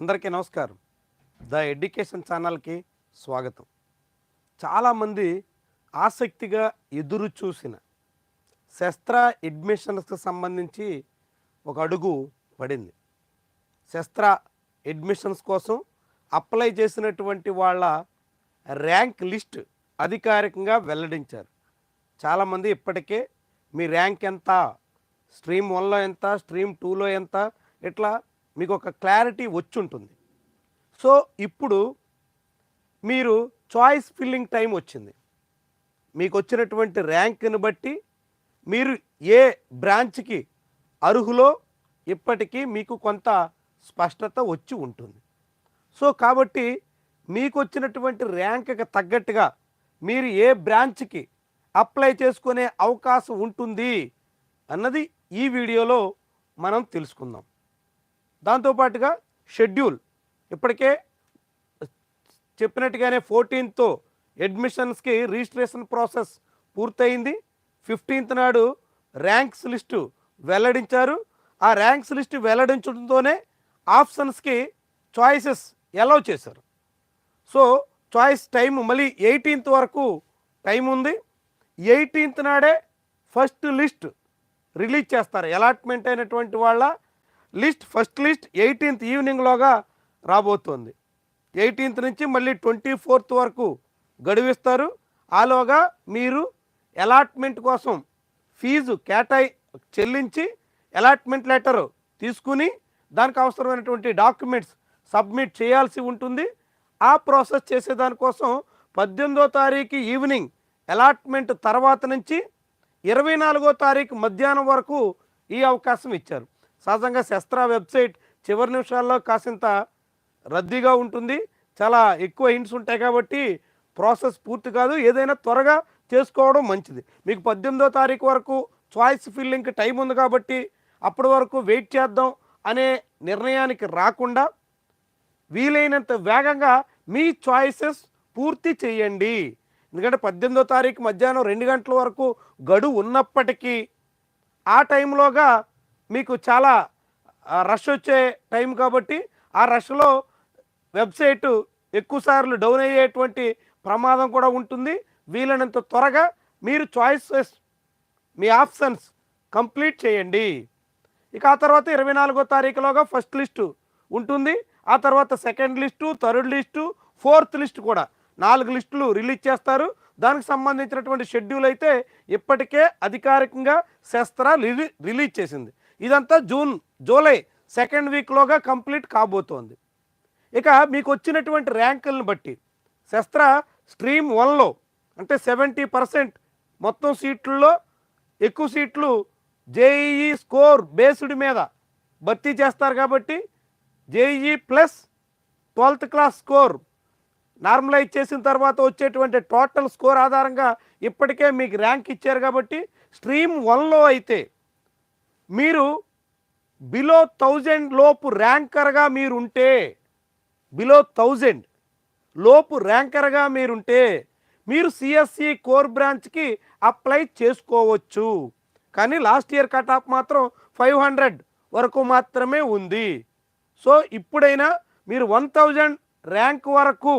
అందరికీ నమస్కారం. The education ఛానల్కి స్వాగతం. చాలామంది ఆసక్తిగా ఎదురు చూసిన శస్త్ర అడ్మిషన్స్కి సంబంధించి ఒక అడుగు పడింది. శస్త్ర అడ్మిషన్స్ కోసం అప్లై చేసినటువంటి వాళ్ళ ర్యాంక్ లిస్ట్ అధికారికంగా వెల్లడించారు. చాలామంది ఇప్పటికే మీ ర్యాంక్ ఎంత స్ట్రీమ్ వన్లో ఎంత స్ట్రీమ్ టూలో ఎంత ఇట్లా మీకు ఒక క్లారిటీ వచ్చి ఉంటుంది సో ఇప్పుడు మీరు చాయిస్ ఫిల్లింగ్ టైం వచ్చింది. మీకు వచ్చినటువంటి ర్యాంక్ని బట్టి మీరు ఏ బ్రాంచ్కి అర్హులో ఇప్పటికీ మీకు కొంత స్పష్టత వచ్చి ఉంటుంది. సో కాబట్టి మీకు వచ్చినటువంటి ర్యాంక్కి తగ్గట్టుగా మీరు ఏ బ్రాంచ్కి అప్లై చేసుకునే అవకాశం ఉంటుంది అన్నది ఈ వీడియోలో మనం తెలుసుకుందాం. దాంతోపాటుగా షెడ్యూల్. ఇప్పటికే చెప్పినట్టుగానే ఫోర్టీన్త్తో అడ్మిషన్స్కి రిజిస్ట్రేషన్ ప్రాసెస్ పూర్తయింది. ఫిఫ్టీన్త్ నాడు ర్యాంక్స్ లిస్టు వెల్లడించారు. ఆ ర్యాంక్స్ లిస్టు వెల్లడించడంతోనే ఆప్షన్స్కి చాయిసెస్ ఎలౌ చేశారు. సో చాయిస్ టైం మళ్ళీ ఎయిటీన్త్ వరకు టైం ఉంది. ఎయిటీన్త్ నాడే ఫస్ట్ లిస్ట్ రిలీజ్ చేస్తారు. అలాట్మెంట్ అయినటువంటి వాళ్ళ లిస్ట్ ఫస్ట్ లిస్ట్ ఎయిటీన్త్ ఈవినింగ్లోగా రాబోతోంది. ఎయిటీన్త్ నుంచి మళ్ళీ ట్వంటీ ఫోర్త్ వరకు గడువిస్తారు. ఆలోగా మీరు అలాట్మెంట్ కోసం ఫీజు కేటాయి చెల్లించి అలాట్మెంట్ లెటర్ తీసుకుని దానికి అవసరమైనటువంటి డాక్యుమెంట్స్ సబ్మిట్ చేయాల్సి ఉంటుంది. ఆ ప్రాసెస్ చేసేదానికోసం పద్దెనిమిదో తారీఖు ఈవినింగ్ అలాట్మెంట్ తర్వాత నుంచి ఇరవై నాలుగో తారీఖు మధ్యాహ్నం వరకు ఈ అవకాశం ఇచ్చారు. సహజంగా శస్త్ర వెబ్సైట్ చివరి నిమిషాల్లో కాసింత రద్దీగా ఉంటుంది. చాలా ఎక్కువ హింట్స్ ఉంటాయి కాబట్టి ప్రాసెస్ పూర్తి కాదు. ఏదైనా త్వరగా చేసుకోవడం మంచిది. మీకు పద్దెనిమిదో తారీఖు వరకు చాయిస్ ఫిల్లింగ్కి టైం ఉంది కాబట్టి అప్పటి వరకు వెయిట్ చేద్దాం అనే నిర్ణయానికి రాకుండా వీలైనంత వేగంగా మీ చాయిసెస్ పూర్తి చేయండి. ఎందుకంటే పద్దెనిమిదో తారీఖు మధ్యాహ్నం రెండు గంటల వరకు గడువు ఉన్నప్పటికీ ఆ టైంలోగా మీకు చాలా రష్ వచ్చే టైం కాబట్టి ఆ రష్లో వెబ్సైట్ ఎక్కువసార్లు డౌన్ అయ్యేటువంటి ప్రమాదం కూడా ఉంటుంది. వీలైనంత త్వరగా మీరు చాయిసెస్ మీ ఆప్షన్స్ కంప్లీట్ చేయండి. ఇక ఆ తర్వాత ఇరవై నాలుగో తారీఖులోగా ఫస్ట్ లిస్టు ఉంటుంది. ఆ తర్వాత second list third list fourth list కూడా నాలుగు లిస్టులు రిలీజ్ చేస్తారు. దానికి సంబంధించినటువంటి షెడ్యూల్ అయితే ఇప్పటికే అధికారికంగా శస్త్ర రిలీ రిలీజ్ చేసింది. ఇదంతా జూన్ జూలై సెకండ్ వీక్లోగా కంప్లీట్ కాబోతోంది. ఇక మీకు వచ్చినటువంటి ర్యాంకులను బట్టి శస్త్ర స్ట్రీమ్ వన్లో అంటే సెవెంటీ పర్సెంట్ మొత్తం సీట్లలో ఎక్కువ సీట్లు జేఈఈ స్కోర్ బేస్డ్ మీద భర్తీ చేస్తారు కాబట్టి JEE plus twelfth class score normalise చేసిన తర్వాత వచ్చేటువంటి టోటల్ స్కోర్ ఆధారంగా ఇప్పటికే మీకు ర్యాంక్ ఇచ్చారు కాబట్టి స్ట్రీమ్ వన్లో అయితే మీరు బిలో థౌజండ్ లోపు ర్యాంకర్గా మీరుంటే బిలో థౌజండ్ లోపు ర్యాంకర్గా మీరుంటే మీరు సిఎస్సి కోర్ బ్రాంచ్కి అప్లై చేసుకోవచ్చు. కానీ లాస్ట్ ఇయర్ కట్ ఆఫ్ మాత్రం ఫైవ్ హండ్రెడ్ వరకు మాత్రమే ఉంది. సో ఇప్పుడైనా మీరు వన్ థౌజండ్ ర్యాంక్ వరకు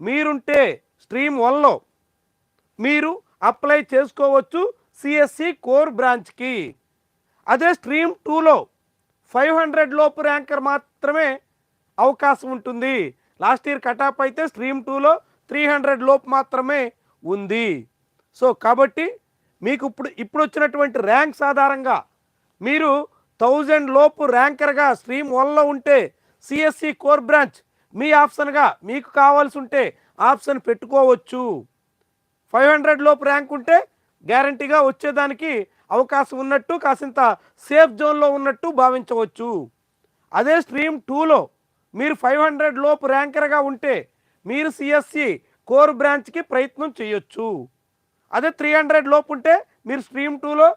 మీరుంటే స్ట్రీమ్ వన్లో మీరు అప్లై చేసుకోవచ్చు సిఎస్సి కోర్ బ్రాంచ్కి అదే స్ట్రీమ్ టూలో ఫైవ్ హండ్రెడ్ లోపు ర్యాంకర్ మాత్రమే అవకాశం ఉంటుంది. లాస్ట్ ఇయర్ కటాప్ అయితే స్ట్రీమ్ టూలో త్రీ హండ్రెడ్ లోపు మాత్రమే ఉంది. సో కాబట్టి మీకు ఇప్పుడు ఇప్పుడు వచ్చినటువంటి ర్యాంక్స్ ఆధారంగా మీరు థౌజండ్ లోపు ర్యాంకర్గా స్ట్రీమ్ వన్లో ఉంటే సిఎస్సి కోర్ బ్రాంచ్ మీ ఆప్షన్గా మీకు కావాల్సి ఉంటే ఆప్షన్ పెట్టుకోవచ్చు. ఫైవ్ హండ్రెడ్ లోపు ర్యాంక్ ఉంటే గ్యారంటీగా వచ్చేదానికి అవకాశం ఉన్నట్టు కాసింత సేఫ్ జోన్లో ఉన్నట్టు భావించవచ్చు. అదే స్ట్రీమ్ టూలో మీరు ఫైవ్ హండ్రెడ్ లోపు ర్యాంకర్గా ఉంటే మీరు సిఎస్సి కోర్ బ్రాంచ్కి ప్రయత్నం చేయొచ్చు. అదే త్రీ హండ్రెడ్ లోపు ఉంటే మీరు స్ట్రీమ్ టూలో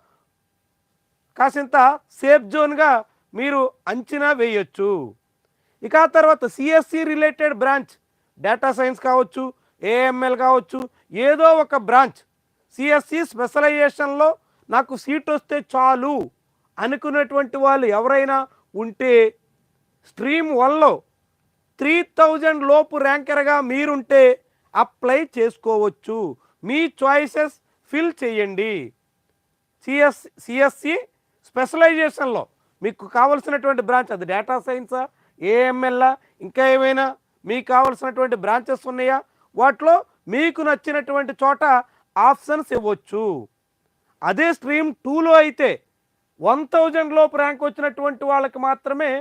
కాసింత సేఫ్ జోన్గా మీరు అంచనా వేయొచ్చు. ఇక ఆ తర్వాత CSE related branch data science కావచ్చు ఏఎంఎల్ కావచ్చు ఏదో ఒక బ్రాంచ్ సిఎస్సి స్పెషలైజేషన్లో నాకు సీట్ వస్తే చాలు అనుకున్నటువంటి వాళ్ళు ఎవరైనా ఉంటే స్ట్రీమ్ వన్లో త్రీ థౌజండ్ లోపు ర్యాంకర్గా మీరుంటే అప్లై చేసుకోవచ్చు. మీ చాయిసెస్ ఫిల్ చేయండి. సిఎస్ సిఎస్సి స్పెషలైజేషన్లో మీకు కావలసినటువంటి బ్రాంచ్ అది డేటా సైన్సా ఏఎంఎల్లా ఇంకా ఏమైనా మీకు కావలసినటువంటి బ్రాంచెస్ ఉన్నాయా? వాటిలో మీకు నచ్చినటువంటి చోట ఆప్షన్స్ ఇవ్వచ్చు. అదే స్ట్రీమ్ టూలో అయితే వన్ థౌజండ్ లోపు ర్యాంక్ వచ్చినటువంటి వాళ్ళకి మాత్రమే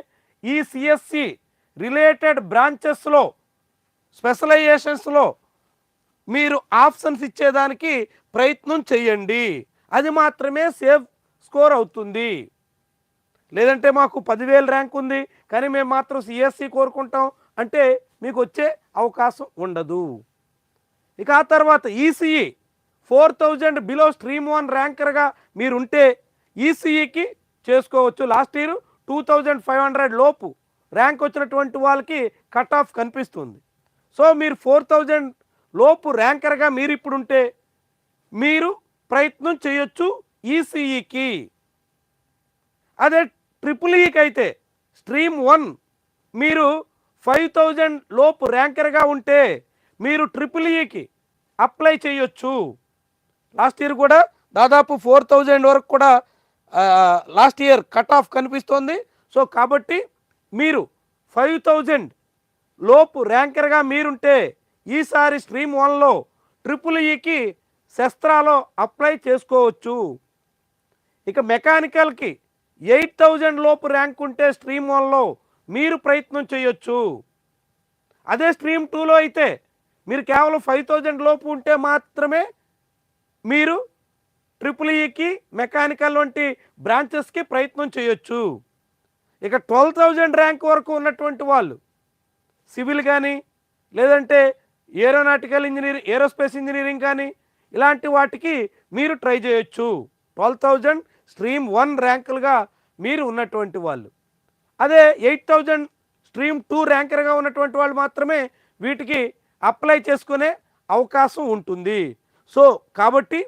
ఈ సిఎస్సి రిలేటెడ్ బ్రాంచెస్లో స్పెషలైజేషన్స్లో మీరు ఆప్షన్స్ ఇచ్చేదానికి ప్రయత్నం చేయండి. అది మాత్రమే సేఫ్ స్కోర్ అవుతుంది. లేదంటే మాకు పదివేలు ర్యాంక్ ఉంది కానీ మేము మాత్రం సిఎస్సి కోరుకుంటాం అంటే మీకు వచ్చే అవకాశం ఉండదు. ఇక ఆ తర్వాత ECE four thousand below stream one ర్యాంకర్గా మీరు ఉంటే ఈసీఈకి చేసుకోవచ్చు. Last year two thousand five hundred లోపు ర్యాంక్ వచ్చినటువంటి వాళ్ళకి కట్ ఆఫ్ కనిపిస్తుంది. సో మీరు ఫోర్ థౌజండ్ లోపు ర్యాంకర్గా మీరు ఇప్పుడు ఉంటే మీరు ప్రయత్నం చేయొచ్చు ఈసీఈకి. అదే ట్రిపుల్ ఈకి అయితే స్ట్రీమ్ వన్ మీరు ఫైవ్ థౌజండ్ లోపు ర్యాంకర్గా ఉంటే మీరు ట్రిపుల్ ఈకి అప్లై చేయొచ్చు. లాస్ట్ ఇయర్ కూడా దాదాపు ఫోర్ థౌజండ్ వరకు కూడా లాస్ట్ ఇయర్ కట్ ఆఫ్ కనిపిస్తోంది. సో కాబట్టి మీరు ఫైవ్ థౌజండ్ లోపు ర్యాంకర్గా మీరుంటే ఈసారి స్ట్రీమ్ వన్లో ట్రిపుల్ ఈకి శస్త్రాలో అప్లై చేసుకోవచ్చు. ఇక మెకానికల్కి ఎయిట్ థౌజండ్ లోపు ర్యాంక్ ఉంటే స్ట్రీమ్ వన్లో మీరు ప్రయత్నం చేయొచ్చు. అదే స్ట్రీమ్ టూలో అయితే మీరు కేవలం ఫైవ్ థౌజండ్ లోపు ఉంటే మాత్రమే మీరు ట్రిపుల్ ఈకి మెకానికల్ వంటి బ్రాంచెస్కి ప్రయత్నం చేయొచ్చు. ఇక ట్వెల్వ్ థౌజండ్ ర్యాంక్ వరకు ఉన్నటువంటి వాళ్ళు సివిల్ కానీ లేదంటే ఏరోనాటికల్ ఇంజనీరింగ్ ఏరోస్పేస్ ఇంజనీరింగ్ కానీ ఇలాంటి వాటికి మీరు ట్రై చేయొచ్చు. ట్వెల్వ్ థౌజండ్ స్ట్రీమ్ వన్ ర్యాంకులుగా మీరు ఉన్నటువంటి వాళ్ళు. అదే ఎయిట్ థౌజండ్ స్ట్రీమ్ టూ ర్యాంకర్గా ఉన్నటువంటి వాళ్ళు మాత్రమే వీటికి అప్లై చేసుకునే అవకాశం ఉంటుంది. సో కాబట్టి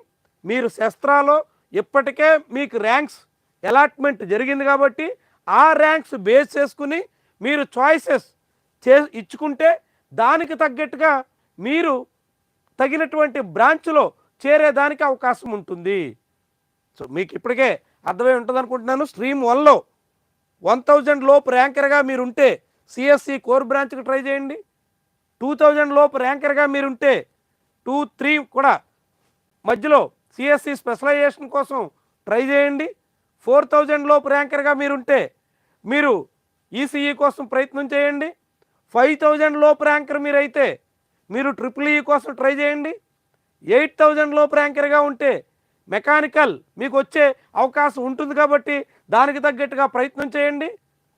మీరు శస్త్రాలో ఇప్పటికే మీకు ర్యాంక్స్ అలాట్మెంట్ జరిగింది కాబట్టి ఆ ర్యాంక్స్ బేస్ చేసుకుని మీరు చాయిసెస్ చే ఇచ్చుకుంటే దానికి తగ్గట్టుగా మీరు తగినటువంటి బ్రాంచ్లో చేరేదానికి అవకాశం ఉంటుంది. సో మీకు ఇప్పటికే అర్థమై ఉంటుంది అనుకుంటున్నాను స్ట్రీమ్ వన్లో వన్ థౌజండ్ లోపు ర్యాంకర్గా మీరు ఉంటే సిఎస్సి కోర్ బ్రాంచ్కి ట్రై చేయండి. టూ థౌజండ్ లోపు ర్యాంకర్గా మీరు ఉంటే టూ త్రీ కూడా మధ్యలో సిఎస్సి స్పెషలైజేషన్ కోసం ట్రై చేయండి. ఫోర్ థౌజండ్ లోపు ర్యాంకర్గా మీరుంటే మీరు ఈసీఈ కోసం ప్రయత్నం చేయండి. ఫైవ్ థౌజండ్ లోపు ర్యాంకర్ మీరైతే మీరు ట్రిపుల్ ఈ కోసం ట్రై చేయండి. ఎయిట్ థౌజండ్ లోపు ర్యాంకర్గా ఉంటే మెకానికల్ మీకు వచ్చే అవకాశం ఉంటుంది కాబట్టి దానికి తగ్గట్టుగా ప్రయత్నం చేయండి.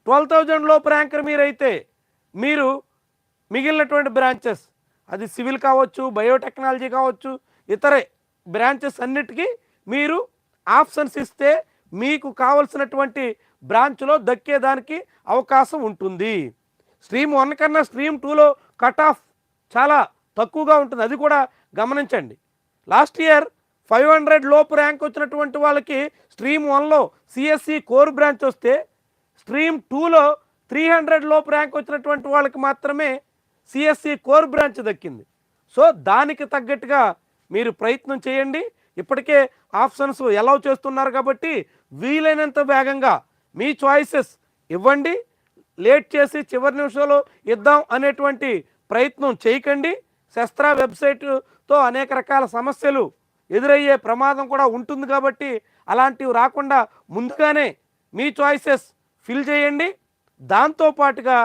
ట్వెల్వ్ థౌజండ్ లోపు ర్యాంకర్ మీరైతే మీరు మిగిలినటువంటి బ్రాంచెస్ అది సివిల్ కావచ్చు బయోటెక్నాలజీ కావచ్చు ఇతర బ్రాంచెస్ అన్నిటికీ మీరు ఆప్షన్స్ ఇస్తే మీకు కావలసినటువంటి బ్రాంచ్లో దక్కేదానికి అవకాశం ఉంటుంది. స్ట్రీమ్ వన్ కన్నా స్ట్రీమ్ టూలో కట్ ఆఫ్ చాలా తక్కువగా ఉంటుంది. అది కూడా గమనించండి. లాస్ట్ ఇయర్ ఫైవ్ హండ్రెడ్ లోపు ర్యాంక్ వచ్చినటువంటి వాళ్ళకి స్ట్రీమ్ వన్లో సిఎస్సి కోర్ బ్రాంచ్ వస్తే స్ట్రీమ్ టూలో త్రీ హండ్రెడ్ లోపు ర్యాంక్ వచ్చినటువంటి వాళ్ళకి మాత్రమే సిఎస్సి కోర్ బ్రాంచ్ దక్కింది. సో దానికి తగ్గట్టుగా మీరు ప్రయత్నం చేయండి. ఇప్పటికే ఆప్షన్స్ ఎలా చేస్తున్నారు కాబట్టి వీలైనంత వేగంగా మీ చాయిసెస్ ఇవ్వండి. లేట్ చేసి చివరి నిమిషంలో ఇద్దాం అనేటువంటి ప్రయత్నం చేయకండి. శస్త్ర వెబ్సైట్తో అనేక రకాల సమస్యలు ఎదురయ్యే ప్రమాదం కూడా ఉంటుంది కాబట్టి అలాంటివి రాకుండా ముందుగానే మీ చాయిసెస్ ఫిల్ చేయండి. దాంతోపాటుగా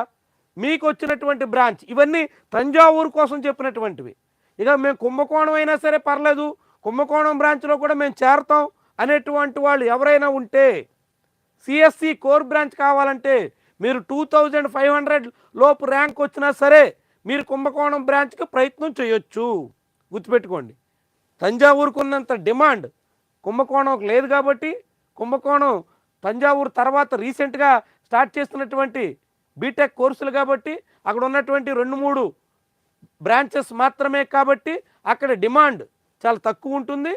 మీకు వచ్చినటువంటి బ్రాంచ్ ఇవన్నీ తంజావూరు కోసం చెప్పినటువంటివి. ఇక మేము కుంభకోణం అయినా సరే పర్లేదు. కుంభకోణం బ్రాంచ్లో కూడా మేము చేరతాం అనేటువంటి వాళ్ళు ఎవరైనా ఉంటే సిఎస్సి కోర్ బ్రాంచ్ కావాలంటే మీరు టూ థౌజండ్ ఫైవ్ హండ్రెడ్ లోపు ర్యాంక్ వచ్చినా సరే మీరు కుంభకోణం బ్రాంచ్కి ప్రయత్నం చేయొచ్చు. గుర్తుపెట్టుకోండి. తంజావూరుకున్నంత డిమాండ్ కుంభకోణంకి లేదు కాబట్టి కుంభకోణం తంజావూరు తర్వాత రీసెంట్గా స్టార్ట్ చేస్తున్నటువంటి బీటెక్ కోర్సులు కాబట్టి అక్కడ ఉన్నటువంటి రెండు మూడు బ్రాంచెస్ మాత్రమే కాబట్టి అక్కడ డిమాండ్ చాలా తక్కువ ఉంటుంది.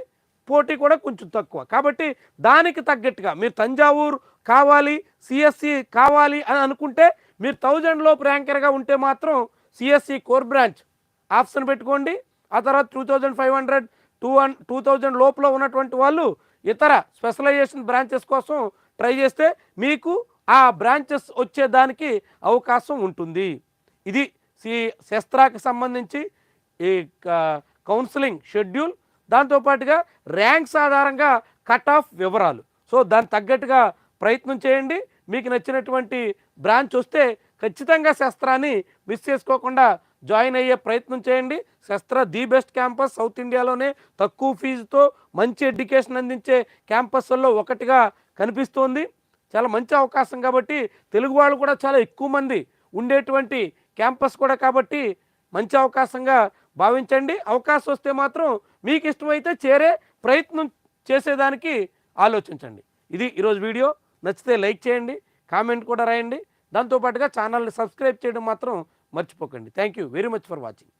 పోటీ కూడా కొంచెం తక్కువ. కాబట్టి దానికి తగ్గట్టుగా మీరు తంజావూరు కావాలి సిఎస్సి కావాలి అని అనుకుంటే మీరు థౌజండ్ లోపు ర్యాంకర్గా ఉంటే మాత్రం సిఎస్సి కోర్ బ్రాంచ్ ఆప్షన్ పెట్టుకోండి. ఆ తర్వాత two thousand five hundred two two thousand లోపల ఉన్నటువంటి వాళ్ళు ఇతర స్పెషలైజేషన్ బ్రాంచెస్ కోసం ట్రై చేస్తే మీకు ఆ బ్రాంచెస్ వచ్చేదానికి అవకాశం ఉంటుంది. ఇది సి శస్త్రాకి సంబంధించి ఈ కౌన్సిలింగ్ షెడ్యూల్ దాంతోపాటుగా ర్యాంక్స్ ఆధారంగా కట్ ఆఫ్ వివరాలు. సో దానికి తగ్గట్టుగా ప్రయత్నం చేయండి. మీకు నచ్చినటువంటి బ్రాంచ్ వస్తే ఖచ్చితంగా శస్త్రాన్ని మిస్ చేసుకోకుండా జాయిన్ అయ్యే ప్రయత్నం చేయండి. శస్త్ర ది బెస్ట్ క్యాంపస్ సౌత్ ఇండియాలోనే తక్కువ ఫీజుతో మంచి ఎడ్యుకేషన్ అందించే క్యాంపస్ల్లో ఒకటిగా కనిపిస్తోంది. చాలా మంచి అవకాశం కాబట్టి తెలుగు వాళ్ళు కూడా చాలా ఎక్కువ మంది ఉండేటువంటి క్యాంపస్ కూడా కాబట్టి మంచి అవకాశంగా భావించండి. అవకాశం వస్తే మాత్రం మీకు ఇష్టమైతే చేరే ప్రయత్నం చేసేదానికి ఆలోచించండి. ఇది ఈరోజు వీడియో. నచ్చితే లైక్ చేయండి కామెంట్ కూడా రాయండి. దాంతోపాటుగా ఛానల్ని సబ్స్క్రైబ్ చేయడం మాత్రం మర్చిపోకండి. Thank you very much for watching.